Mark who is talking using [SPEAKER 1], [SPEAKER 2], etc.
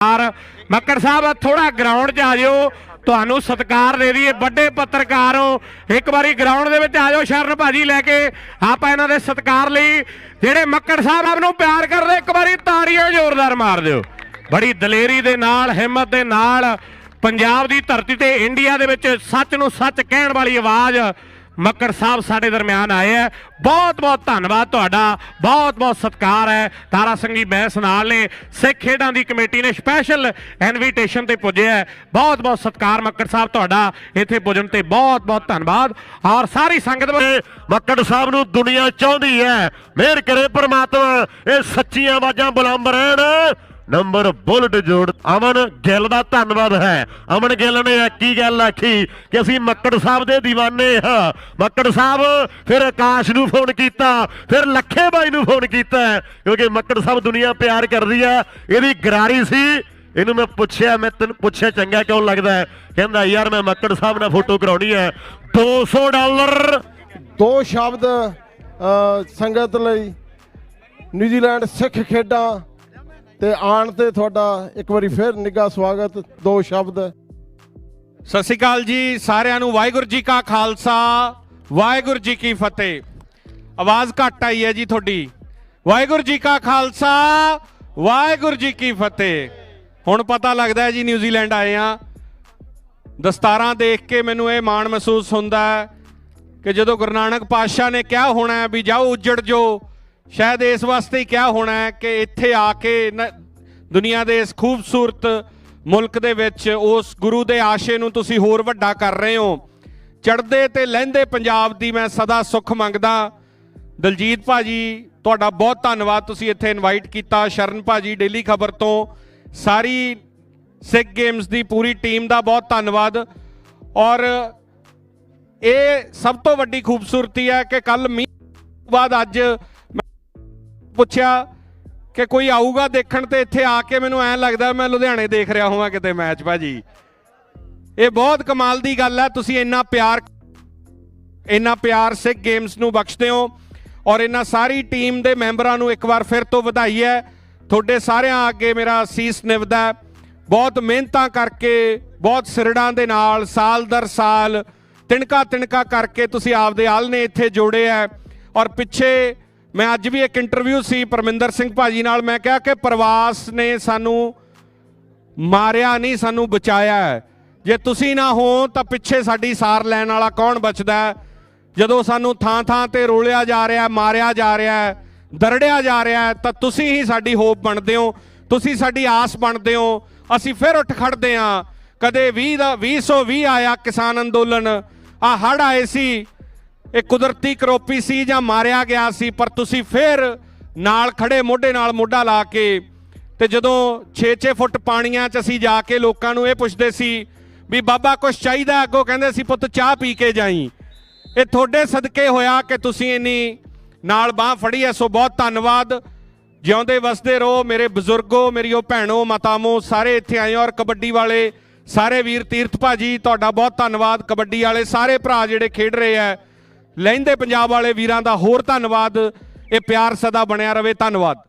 [SPEAKER 1] ਔਰ ਮੱਕੜ ਸਾਹਿਬ ਥੋੜਾ ਗਰਾਊਂਡ 'ਚ ਆ ਜਾਓ। ਤੁਹਾਨੂੰ ਸਤਿਕਾਰ ਦੇ ਦਈਏ, ਵੱਡੇ ਪੱਤਰਕਾਰ ਹੋ। ਇੱਕ ਵਾਰੀ ਗਰਾਊਂਡ ਦੇ ਵਿੱਚ ਆ ਜਾਓ, ਸ਼ਰਨ ਭਾਜੀ ਲੈ ਕੇ। ਆਪਾਂ ਇਹਨਾਂ ਦੇ ਸਤਿਕਾਰ ਲਈ ਜਿਹੜੇ ਮੱਕੜ ਸਾਹਿਬ ਆਪ ਨੂੰ ਪਿਆਰ ਕਰਦੇ, ਇੱਕ ਵਾਰੀ ਤਾੜੀਆਂ ਜ਼ੋਰਦਾਰ ਮਾਰ ਦਿਓ। ਬੜੀ ਦਲੇਰੀ ਦੇ ਨਾਲ, ਹਿੰਮਤ ਦੇ ਨਾਲ ਪੰਜਾਬ ਦੀ ਧਰਤੀ ਤੇ ਇੰਡੀਆ ਦੇ ਵਿੱਚ ਸੱਚ ਨੂੰ ਸੱਚ ਕਹਿਣ ਵਾਲੀ ਆਵਾਜ਼ ਮੱਕੜ ਸਾਹਿਬ ਸਾਡੇ ਦਰਮਿਆਨ ਆਏ ਹੈ ਬਹੁਤ ਬਹੁਤ ਧੰਨਵਾਦ ਤੁਹਾਡਾ। ਬਹੁਤ ਬਹੁਤ ਸਤਿਕਾਰ ਹੈ। ਤਾਰਾ ਸੰਗੀ ਬੈਂਸ ਨਾਲ ਨੇ। ਸਿੱਖ ਖੇਡਾਂ ਦੀ ਕਮੇਟੀ ਨੇ ਸਪੈਸ਼ਲ ਇਨਵੀਟੇਸ਼ਨ ਤੇ ਪੁੱਜਿਆ ਬਹੁਤ ਬਹੁਤ ਸਤਿਕਾਰ ਮੱਕੜ ਸਾਹਿਬ ਤੁਹਾਡਾ ਇੱਥੇ ਪੁੱਜਣ ਤੇ। ਬਹੁਤ ਬਹੁਤ ਧੰਨਵਾਦ। ਔਰ ਸਾਰੀ ਸੰਗਤ ਵੱਲੋਂ
[SPEAKER 2] ਮੱਕੜ ਸਾਹਿਬ ਨੂੰ ਦੁਨੀਆ ਚਾਹੁੰਦੀ ਹੈ। ਮਿਹਰ ਕਰੇ ਪਰਮਾਤਮਾ, ਇਹ ਸੱਚੀਆਂ ਆਵਾਜ਼ਾਂ ਬੁਲੰਦ ਰਹਿਣ। ਨੰਬਰ ਬੁਲਟ ਜੋੜ ਅਮਨ ਗਿੱਲ ਦਾ ਧੰਨਵਾਦ ਹੈ। ਅਮਨ ਗਿੱਲ ਨੇ ਇੱਕ ਗੱਲ ਆਖੀ ਕਿ ਅਸੀਂ ਮੱਕੜ ਸਾਹਿਬ ਦੇ دیਵਾਨੇ ਹਾਂ। ਮੱਕੜ ਸਾਹਿਬ ਫਿਰ ਆਕਾਸ਼ ਨੂੰ ਫੋਨ ਕੀਤਾ ਫਿਰ ਲੱਖੇ ਬਾਈ ਨੂੰ ਫੋਨ ਕੀਤਾ ਕਿਉਂਕਿ ਮੱਕੜ ਸਾਹਿਬ ਦੁਨੀਆ ਪਿਆਰ ਕਰਦੀ ਆ। ਇਹਦੀ ਗਰਾਰੀ ਸੀ। ਇਹਨੂੰ ਮੈਂ ਪੁੱਛਿਆ ਮੈਂ ਤੈਨੂੰ ਪੁੱਛਿਆ ਚੰਗਾ ਕਿਉਂ ਲੱਗਦਾ ਹੈ? ਕਹਿੰਦਾ ਯਾਰ ਮੈਂ ਮੱਕੜ ਸਾਹਿਬ ਨਾਲ ਫੋਟੋ ਕਰਾਉਣੀ ਹੈ। 200 ਡਾਲਰ।
[SPEAKER 3] ਦੋ ਸ਼ਬਦ ਅ, ਸੰਗਤ ਲਈ। ਨਿਊਜ਼ੀਲੈਂਡ ਸਿੱਖ ਖੇਡਾਂ ਤੇ ਆਣ ਤੇ ਤੁਹਾਡਾ ਇੱਕ ਵਾਰੀ ਫਿਰ ਨਿੱਘਾ ਸਵਾਗਤ, ਦੋ ਸ਼ਬਦ।
[SPEAKER 4] ਸਤਿ ਸ਼੍ਰੀ ਅਕਾਲ ਜੀ, ਸਾਰਿਆਂ ਨੂੰ ਵਾਹਿਗੁਰੂ ਜੀ ਕਾ ਖਾਲਸਾ, ਵਾਹਿਗੁਰੂ ਜੀ ਕੀ ਫਤਿਹ। ਆਵਾਜ਼ ਘੱਟ ਆਈ ਹੈ ਜੀ ਤੁਹਾਡੀ। ਵਾਹਿਗੁਰੂ ਜੀ ਕਾ ਖਾਲਸਾ, ਵਾਹਿਗੁਰੂ ਜੀ ਕੀ ਫਤਿਹ। ਹੁਣ ਪਤਾ ਲੱਗਦਾ ਹੈ ਜੀ ਨਿਊਜ਼ੀਲੈਂਡ ਆਏ ਆ। ਦਸਤਾਰਾਂ ਦੇਖ ਕੇ ਮੈਨੂੰ ਇਹ ਮਾਣ ਮਹਿਸੂਸ ਹੁੰਦਾ ਹੈ ਕਿ ਜਦੋਂ ਗੁਰੂ ਨਾਨਕ ਪਾਤਸ਼ਾਹ ਨੇ ਕਿਹਾ ਹੋਣਾ ਵੀ ਜਾਓ ਉੱਜੜ ਜੋ ਸ਼ਾਇਦ ਇਸ ਵਾਸਤੇ ਹੀ ਕਿਹਾ ਹੋਣਾ ਹੈ ਕਿ ਇੱਥੇ ਆ ਕੇ ਨ- ਦੁਨੀਆ ਦੇ ਇਸ ਖੂਬਸੂਰਤ ਮੁਲਕ ਦੇ ਵਿੱਚ ਉਸ ਗੁਰੂ ਦੇ ਆਸ਼ੇ ਨੂੰ ਤੁਸੀਂ ਹੋਰ ਵੱਡਾ ਕਰ ਰਹੇ ਹੋ। ਚੜਦੇ ਤੇ ਲਹਿੰਦੇ ਪੰਜਾਬ ਦੀ ਮੈਂ ਸਦਾ ਸੁੱਖ ਮੰਗਦਾ। ਦਲਜੀਤ ਭਾਜੀ, ਤੁਹਾਡਾ ਬਹੁਤ ਧੰਨਵਾਦ, ਤੁਸੀਂ ਇੱਥੇ ਇਨਵਾਈਟ ਕੀਤਾ। ਸ਼ਰਨ ਭਾਜੀ, ਡੇਲੀ ਖਬਰ ਤੋਂ। ਸਾਰੀ ਸਿੱਖ ਗੇਮਸ ਦੀ ਪੂਰੀ ਟੀਮ ਦਾ ਬਹੁਤ ਧੰਨਵਾਦ। ਔਰ ਇਹ ਸਭ ਤੋਂ ਵੱਡੀ ਖੂਬਸੂਰਤੀ ਹੈ ਕਿ ਕੱਲ ਮੀਂਹ ਬਾਅਦ ਅੱਜ ਪੁੱਛਿਆ ਕਿ ਕੋਈ ਆਊਗਾ ਦੇਖਣ ਤੇ ਇੱਥੇ ਆ ਕੇ ਮੈਨੂੰ ਐਂ ਲੱਗਦਾ ਮੈਂ ਲੁਧਿਆਣੇ ਦੇਖ ਰਿਹਾ ਹੋਵਾਂ ਕਿਤੇ ਮੈਚ, ਭਾਜੀ। ਇਹ ਬਹੁਤ ਕਮਾਲ ਦੀ ਗੱਲ ਹੈ, ਤੁਸੀਂ ਇੰਨਾ ਪਿਆਰ ਇੰਨਾ ਪਿਆਰ ਸਿੱਖ ਗੇਮਸ ਨੂੰ ਬਖਸ਼ਦੇ ਹੋ ਔਰ ਇਹਨਾਂ ਸਾਰੀ ਟੀਮ ਦੇ ਮੈਂਬਰਾਂ ਨੂੰ ਇੱਕ ਵਾਰ ਫਿਰ ਤੋਂ ਵਧਾਈ ਹੈ। ਤੁਹਾਡੇ ਸਾਰਿਆਂ ਅੱਗੇ ਮੇਰਾ ਸੀਸ ਨਿਵਦਾ ਬਹੁਤ ਮਿਹਨਤਾਂ ਕਰਕੇ, ਬਹੁਤ ਸਿਰੜਾਂ ਦੇ ਨਾਲ, ਸਾਲ ਦਰ ਸਾਲ ਤਿਣਕਾ ਤਿਣਕਾ ਕਰਕੇ ਤੁਸੀਂ ਆਪਦੇ ਆਲ ਨੇ ਇੱਥੇ ਜੋੜੇ ਹੈ ਔਰ ਪਿੱਛੇ ਮੈਂ ਅੱਜ ਵੀ ਇੱਕ ਇੰਟਰਵਿਊ ਸੀ ਪਰਮਿੰਦਰ ਸਿੰਘ ਭਾਜੀ ਨਾਲ। ਮੈਂ ਕਿਹਾ ਕਿ ਪ੍ਰਵਾਸ ਨੇ ਸਾਨੂੰ ਮਾਰਿਆ ਨਹੀਂ, ਸਾਨੂੰ ਬਚਾਇਆ ਜੇ ਤੁਸੀਂ ਨਾ ਹੋ, ਤਾਂ ਪਿੱਛੇ ਸਾਡੀ ਸਾਰ ਲੈਣ ਵਾਲਾ ਕੌਣ ਬਚਦਾ ਜਦੋਂ ਸਾਨੂੰ ਥਾਂ ਥਾਂ ਤੇ ਰੋਲਿਆ ਜਾ ਰਿਹਾ ਮਾਰਿਆ ਜਾ ਰਿਹਾ ਦਰੜਿਆ ਜਾ ਰਿਹਾ ਤਾਂ ਤੁਸੀਂ ਹੀ ਸਾਡੀ ਹੋਪ ਬਣਦੇ ਹੋ। ਤੁਸੀਂ ਸਾਡੀ ਆਸ ਬਣਦੇ ਹੋ। ਅਸੀਂ ਫਿਰ ਉੱਠ ਖੜਦੇ ਹਾਂ। ਕਦੇ 20 ਦਾ 2020 ਆਇਆ ਕਿਸਾਨ ਅੰਦੋਲਨ। ਆ ਹੜ ਆਏ ਸੀ। ਇਹ ਕੁਦਰਤੀ ਕਰੋਪੀ ਸੀ ਜਾਂ ਮਾਰਿਆ ਗਿਆ ਸੀ, ਪਰ ਤੁਸੀਂ ਫਿਰ ਨਾਲ ਖੜੇ ਮੋਢੇ ਨਾਲ ਮੋਢਾ ਲਾ ਕੇ ਤੇ ਜਦੋਂ 6-6 ਫੁੱਟ ਪਾਣੀਆਂ 'ਚ ਅਸੀਂ ਜਾ ਕੇ ਲੋਕਾਂ ਨੂੰ ਇਹ ਪੁੱਛਦੇ ਸੀ ਵੀ ਬਾਬਾ ਕੁਛ ਚਾਹੀਦਾ ਅੱਗੋਂ ਕਹਿੰਦੇ ਸੀ, ਪੁੱਤ ਚਾਹ ਪੀ ਕੇ ਜਾਈ। ਇਹ ਤੁਹਾਡੇ ਸਦਕੇ ਹੋਇਆ ਕਿ ਤੁਸੀਂ ਇੰਨੀ ਨਾਲ ਬਾਹ ਫੜੀ ਐ ਸੋ ਬਹੁਤ ਧੰਨਵਾਦ। ਜਿਉਂਦੇ ਵਸਦੇ ਰਹੋ ਮੇਰੇ ਬਜ਼ੁਰਗੋ, ਮੇਰੀ ਉਹ ਭੈਣੋ, ਮਾਤਾਮੋ, ਸਾਰੇ ਇੱਥੇ ਆਏ ਔਰ ਕਬੱਡੀ ਵਾਲੇ, ਸਾਰੇ ਵੀਰ ਤੀਰਥ ਭਾਜੀ, ਤੁਹਾਡਾ ਬਹੁਤ ਧੰਨਵਾਦ। ਕਬੱਡੀ ਵਾਲੇ ਸਾਰੇ ਭਰਾ ਜਿਹੜੇ ਖੇਡ ਰਹੇ ਐ ਲਹਿੰਦੇ ਪੰਜਾਬ ਵਾਲੇ ਵੀਰਾਂ ਦਾ ਹੋਰ ਧੰਨਵਾਦ। ਇਹ ਪਿਆਰ ਸਦਾ ਬਣਿਆ ਰਵੇ ਧੰਨਵਾਦ।